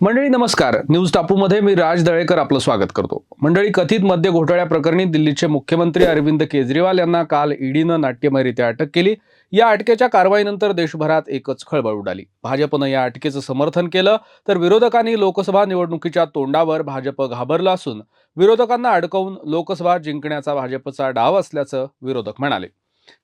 मंडळी नमस्कार. न्यूज टापूमध्ये मी राज दळेकर आपलं स्वागत करतो. मंडळी कथित मद्य घोटाळ्याप्रकरणी दिल्लीचे मुख्यमंत्री अरविंद केजरीवाल यांना काल ईडीनं नाट्यमयरित्या अटक केली. या अटकेच्या कारवाईनंतर देशभरात एकच खळबळ उडाली. भाजपनं या अटकेचं समर्थन केलं तर विरोधकांनी लोकसभा निवडणुकीच्या तोंडावर भाजप घाबरलं असून विरोधकांना अडकवून लोकसभा जिंकण्याचा भाजपचा डाव असल्याचं विरोधक म्हणाले.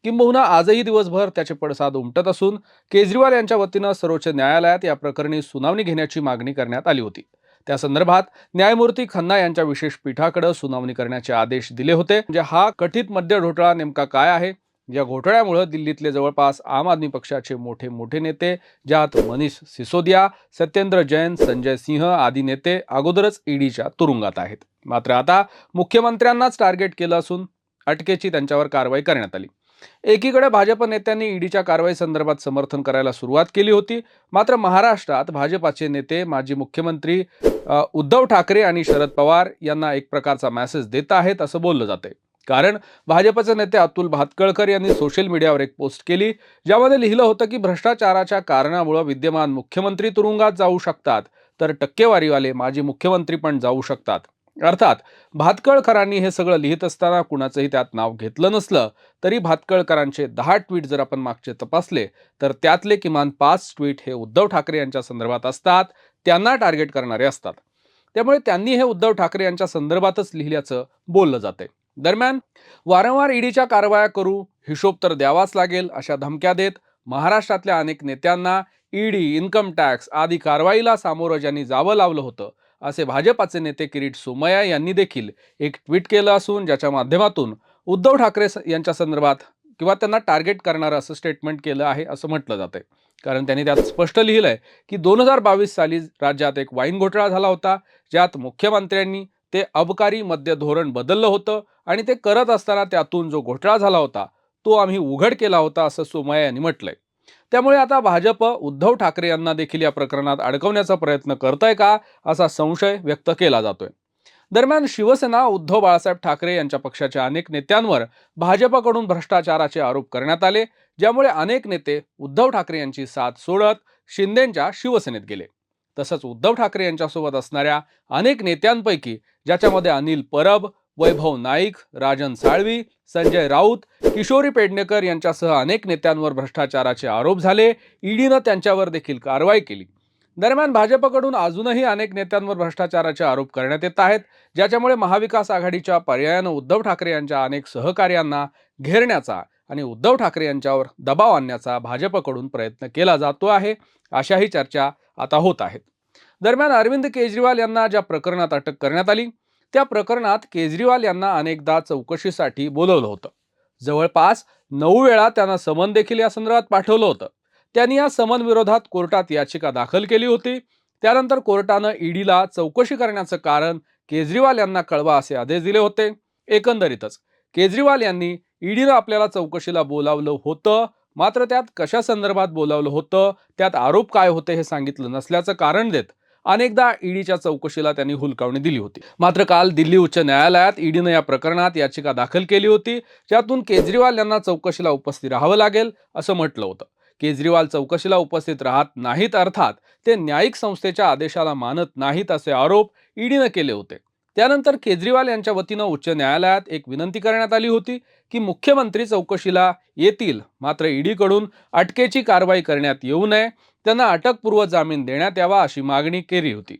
किंबहुना आजही दिवसभर त्याचे पडसाद उमटत असून केजरीवाल यांच्या वतीनं सर्वोच्च न्यायालयात या प्रकरणी सुनावणी घेण्याची मागणी करण्यात आली होती. त्या संदर्भात न्यायमूर्ती खन्ना यांच्या विशेष पीठाकडे सुनावणी करण्याचे आदेश दिले होते. म्हणजे हा कथित मद्य घोटाळा नेमका काय आहे? या घोटाळ्यामुळे दिल्लीतले जवळपास आम आदमी पक्षाचे मोठे मोठे नेते ज्यात मनीष सिसोदिया सत्येंद्र जैन संजय सिंह आदी नेते अगोदरच ईडीच्या तुरुंगात आहेत. मात्र आता मुख्यमंत्र्यांनाच टार्गेट केलं असून अटकेची त्यांच्यावर कारवाई करण्यात आली. एकीकडे भाजप नेत्यांनी ईडीच्या कारवाई संदर्भात समर्थन करायला सुरुवात केली होती. मात्र महाराष्ट्रात भाजपाचे नेते माजी मुख्यमंत्री उद्धव ठाकरे आणि शरद पवार यांना एक प्रकारचा मेसेज देत आहेत असं बोललं जाते कारण भाजपचे नेते अतुल भातकळकर यांनी सोशल मीडियावर एक पोस्ट केली ज्यामध्ये लिहिलं होतं की भ्रष्टाचाराच्या कारणामुळे विद्यमान मुख्यमंत्री तुरुंगात जाऊ शकतात तर टक्केवारीवाले माजी मुख्यमंत्री पण जाऊ शकतात. अर्थात भातकळकरांनी हे सगळं लिहित असताना कुणाचंही त्यात नाव घेतलं नसलं तरी भातकळकरांचे दहा ट्विट जर आपण मागचे तपासले तर त्यातले किमान पाच ट्विट हे उद्धव ठाकरे यांच्या संदर्भात असतात त्यांना टार्गेट करणारे असतात. त्यामुळे त्यांनी हे उद्धव ठाकरे यांच्या संदर्भातच लिहिल्याचं बोललं जाते दरम्यान वारंवार ईडीच्या कारवाया करू हिशोब तर द्यावाच लागेल अशा धमक्या देत महाराष्ट्रातल्या अनेक नेत्यांना ईडी इन्कम टॅक्स आदी कारवाईला सामोरं ज्यांनी जावं लावलं होतं असे भाजपाचे नेते किरीट सोमय्या यांनी देखील एक ट्विट केलं असून ज्याच्या माध्यमातून उद्धव ठाकरे स- यांच्या संदर्भात किंवा त्यांना टार्गेट करणारं असं स्टेटमेंट केलं आहे असं म्हटलं जातंय. कारण त्यांनी त्यात स्पष्ट लिहिलं आहे की दोन हजार बावीस साली राज्यात एक वाईन घोटाळा झाला होता ज्यात मुख्यमंत्र्यांनी ते अबकारी मद्य धोरण बदललं होतं आणि ते करत असताना त्यातून जो घोटाळा झाला होता तो आम्ही उघड केला होता असं सोमय्या यांनी म्हटलंय. त्यामुळे आता भाजप उद्धव ठाकरे यांना देखील या प्रकरणात अडकवण्याचा प्रयत्न करतंय का असा संशय व्यक्त केला जातोय. दरम्यान शिवसेना उद्धव बाळासाहेब ठाकरे यांच्या पक्षाच्या अनेक नेत्यांवर भाजपकडून भ्रष्टाचाराचे आरोप करण्यात आले ज्यामुळे अनेक नेते उद्धव ठाकरे यांची साथ सोडत शिंदेंच्या शिवसेनेत गेले. तसंच उद्धव ठाकरे यांच्यासोबत असणाऱ्या अनेक नेत्यांपैकी ज्याच्यामध्ये अनिल परब वैभव नाईक राजन साळवी संजय राऊत किशोरी पेडणेकर यांच्यासह अनेक नेत्यांवर भ्रष्टाचाराचे आरोप झाले. ईडीनं त्यांच्यावर देखील कारवाई केली. दरम्यान भाजपकडून अजूनही अनेक नेत्यांवर भ्रष्टाचाराचे आरोप करण्यात येत आहेत. ज्याच्यामुळे महाविकास आघाडीच्या पर्यायानं उद्धव ठाकरे यांच्या अनेक सहकार्यांना घेरण्याचा आणि उद्धव ठाकरे यांच्यावर दबाव आणण्याचा भाजपकडून प्रयत्न केला जातो आहे अशाही चर्चा आता होत आहेत. दरम्यान अरविंद केजरीवाल यांना ज्या प्रकरणात अटक करण्यात आली त्या प्रकरणात केजरीवाल यांना अनेकदा चौकशीसाठी बोलवलं होतं. जवळपास नऊ वेळा त्यांना समन देखील या संदर्भात पाठवलं होतं. त्यांनी या समन विरोधात कोर्टात याचिका दाखल केली होती. त्यानंतर कोर्टानं ईडीला चौकशी करण्याचं कारण केजरीवाल यांना कळवा असे आदेश दिले होते. एकंदरीतच केजरीवाल यांनी ईडीनं आपल्याला चौकशीला बोलावलं होतं. मात्र त्यात कशा संदर्भात बोलावलं होतं? त्यात आरोप काय होते हे सांगितलं नसल्याचं कारण देत अनेकदा ईडीच्या चौकशीला त्यांनी हुलकावणी दिली होती. मात्र काल दिल्ली उच्च न्यायालयात ईडीनं या प्रकरणात याचिका दाखल केली होती. ज्यातून केजरीवाल यांना चौकशीला उपस्थित राहावं लागेल असं म्हटलं होतं. केजरीवाल चौकशीला उपस्थित राहत नाहीत अर्थात ते न्यायिक संस्थेच्या आदेशाला मानत नाहीत असे आरोप ईडीनं केले होते. त्यानंतर केजरीवाल यांच्या वतीनं उच्च न्यायालयात एक विनंती करण्यात आली होती की मुख्यमंत्री चौकशीला येतील. मात्र ईडीकडून अटकेची कारवाई करण्यात येऊ नये. त्यांना अटकपूर्व जामीन देण्यात यावा अशी मागणी केली होती.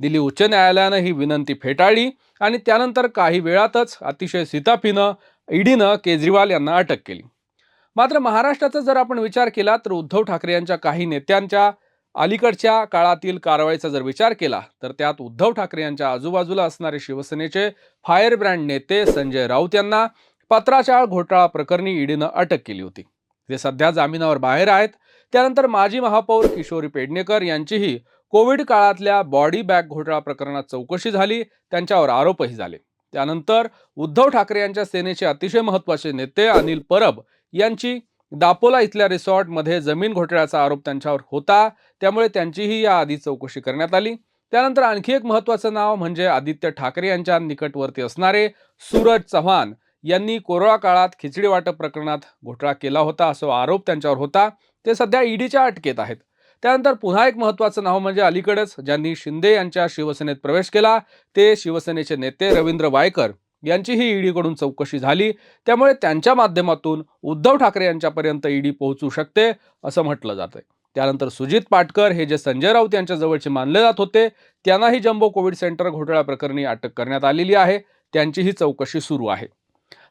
दिल्ली उच्च न्यायालयानं ही विनंती फेटाळली आणि त्यानंतर काही वेळातच अतिशय सिताफीनं ईडीनं केजरीवाल यांना अटक केली. मात्र महाराष्ट्राचा जर आपण विचार केला तर उद्धव ठाकरे यांच्या काही नेत्यांच्या अलीकडच्या काळातील कारवाईचा जर विचार केला तर त्यात उद्धव ठाकरे यांच्या आजूबाजूला असणारे शिवसेनेचे फायर ब्रँड नेते संजय राऊत यांना पत्राचाळ घोटाळा प्रकरणी ईडीनं अटक केली होती. ते सध्या जामिनावर बाहेर आहेत. त्यानंतर माजी महापौर किशोरी पेडणेकर यांचीही कोविड काळातल्या बॉडी बॅग घोटाळा प्रकरणात चौकशी झाली त्यांच्यावर आरोपही झाले. त्यानंतर उद्धव ठाकरे यांच्या सेनेचे अतिशय महत्त्वाचे नेते अनिल परब यांची दापोला इथल्या रिसॉर्टमध्ये जमीन घोटाळ्याचा आरोप त्यांच्यावर होता. त्यामुळे त्यांचीही या आधी चौकशी करण्यात आली. त्यानंतर आणखी एक महत्त्वाचं नाव म्हणजे आदित्य ठाकरे यांच्या निकटवर्ती असणारे सूरज चव्हाण यांनी कोरोना काळात खिचडी वाटप प्रकरणात घोटाळा केला होता असा आरोप त्यांच्यावर होता. ते सध्या ईडीच्या अटकेत आहेत. त्यानंतर पुन्हा एक महत्त्वाचं नाव म्हणजे अलीकडेच ज्यांनी शिंदे यांच्या शिवसेनेत प्रवेश केला ते शिवसेनेचे नेते रवींद्र वायकर. यांचीही ईडीकडून चौकशी झाली. त्यामुळे त्यांच्या माध्यमातून उद्धव ठाकरे यांच्यापर्यंत ईडी पोहोचू शकते असं म्हटलं जातंय. त्यानंतर सुजित पाटकर हे जे संजय राऊत यांच्या जवळचे मानले जात होते त्यांनाही जम्बो कोविड सेंटर घोटाळा प्रकरणी अटक करण्यात आलेली आहे. त्यांचीही चौकशी सुरू आहे.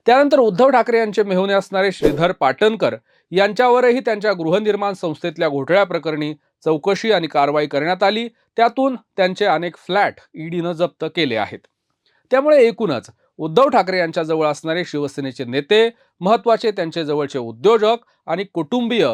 त्यानंतर उद्धव ठाकरे यांचे मेहुणे असणारे श्रीधर पाटणकर यांच्यावरही त्यांच्या गृहनिर्माण संस्थेतल्या घोटाळ्या प्रकरणी चौकशी आणि कारवाई करण्यात आली. त्यातून त्यांचे अनेक फ्लॅट ईडीनं जप्त केले आहेत. त्यामुळे एकूणच उद्धव ठाकरे यांच्याजवळ असणारे शिवसेनेचे नेते महत्त्वाचे त्यांचे जवळचे उद्योजक आणि कुटुंबीय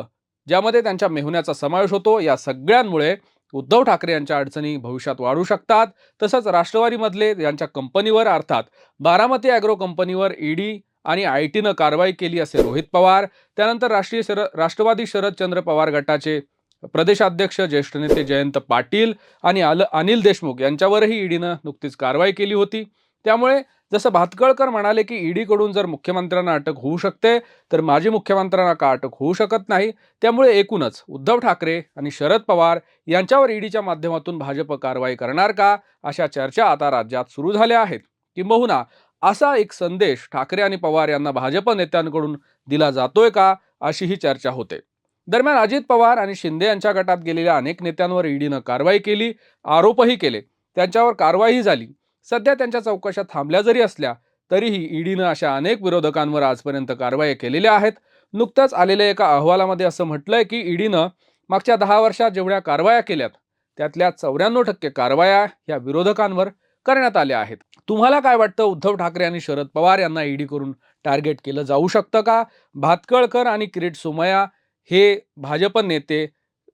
ज्यामध्ये त्यांच्या मेहुण्याचा समावेश होतो या सगळ्यांमुळे उद्धव ठाकरे यांच्या अडचणी भविष्यात वाढू शकतात. तसंच राष्ट्रवादीमधले यांच्या कंपनीवर अर्थात बारामती ॲग्रो कंपनीवर ईडी आणि आय टीनं कारवाई केली असे रोहित पवार त्यानंतर राष्ट्रीय शर राष्ट्रवादी शरदचंद्र पवार गटाचे प्रदेशाध्यक्ष ज्येष्ठ नेते जयंत पाटील आणि अल अनिल देशमुख यांच्यावरही ईडीनं नुकतीच कारवाई केली होती. त्यामुळे जसं भातकळकर म्हणाले की ईडीकडून जर मुख्यमंत्र्यांना अटक होऊ शकते तर माजी मुख्यमंत्र्यांना का अटक होऊ शकत नाही? त्यामुळे एकूणच उद्धव ठाकरे आणि शरद पवार यांच्यावर ईडीच्या माध्यमातून भाजप कारवाई करणार का? अशा चर्चा आता राज्यात सुरू झाल्या आहेत. किंबहुना असा एक संदेश ठाकरे आणि पवार यांना भाजप नेत्यांकडून दिला जातोय का? अशी ही चर्चा होते. दरम्यान अजित पवार आणि शिंदे यांच्या गटात गेलेल्या अनेक नेत्यांवर ईडीनं कारवाई केली आरोपही केले. त्यांच्यावर कारवाईही झाली. सध्या त्यांच्या चौकशा थांबल्या जरी असल्या तरीही ईडीनं अशा अनेक विरोधकांवर आजपर्यंत कारवाई केलेल्या आहेत. नुकत्याच आलेल्या एका अहवालामध्ये असं म्हटलंय की ईडीनं मागच्या दहा वर्षात जेवढ्या कारवाया केल्यात त्यातल्या चौऱ्याण्णव टक्के कारवाया या विरोधकांवर करण्यात आल्या आहेत. तुम्हाला काय वाटतं? उद्धव ठाकरे आणि शरद पवार यांना ईडी करून टार्गेट केलं जाऊ शकतं का? भातकळकर आणि किरीट सोमया हे भाजप नेते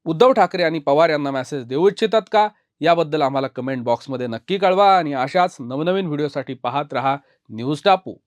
उद्धव ठाकरे आणि पवार यांना मेसेज देऊ इच्छितात का? याबद्दल आम्हाला कमेंट बॉक्समध्ये नक्की कळवा आणि अशाच नवनवीन व्हिडिओसाठी पाहत रहा न्यूज टापू